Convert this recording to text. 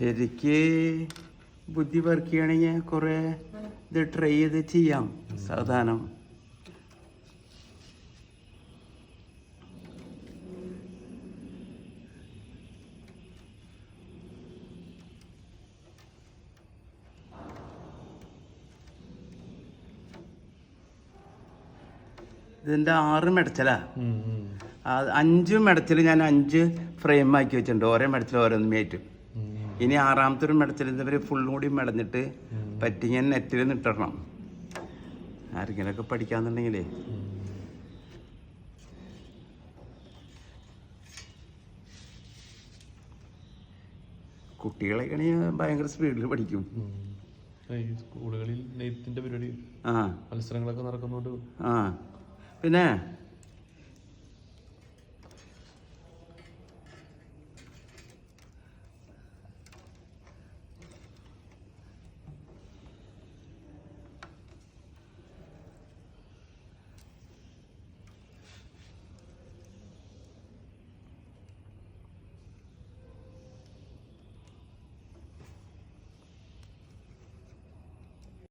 ശരിക്ക് ബുദ്ധി പറക്കുകയാണെങ്കിൽ കുറേ ഇത് ട്രൈ ചെയ്ത് ചെയ്യാം സാവധാനം. ഇതിന്റെ ആറ് മെടച്ചലാ അഞ്ച് മെടച്ചിൽ ഞാൻ അഞ്ച് ഫ്രെയിം ആക്കി വെച്ചിട്ടുണ്ട്. ഓരോ മെടച്ചിൽ ഓരോന്നും മേറ്റും. ഉം, ഇനി ആറാമത്തെ ഒരു മെടച്ചിൽ ഒരു ഫുള്ളും കൂടി മെടഞ്ഞിട്ട് പറ്റി ഞാൻ നെറ്റിൽ നിട്ടണം ആരെങ്കിലൊക്കെ പഠിക്കാന്നുണ്ടെങ്കിലേ ഉം. കുട്ടികളൊക്കെ ആണെങ്കിൽ ഭയങ്കര സ്പീഡിൽ പഠിക്കും. സ്കൂളുകളിൽ നെയ്ത്തിന്റെ പരിപാടി ആ മത്സരങ്ങളൊക്കെ നടക്കുന്നുണ്ട് ആ പിന്നെ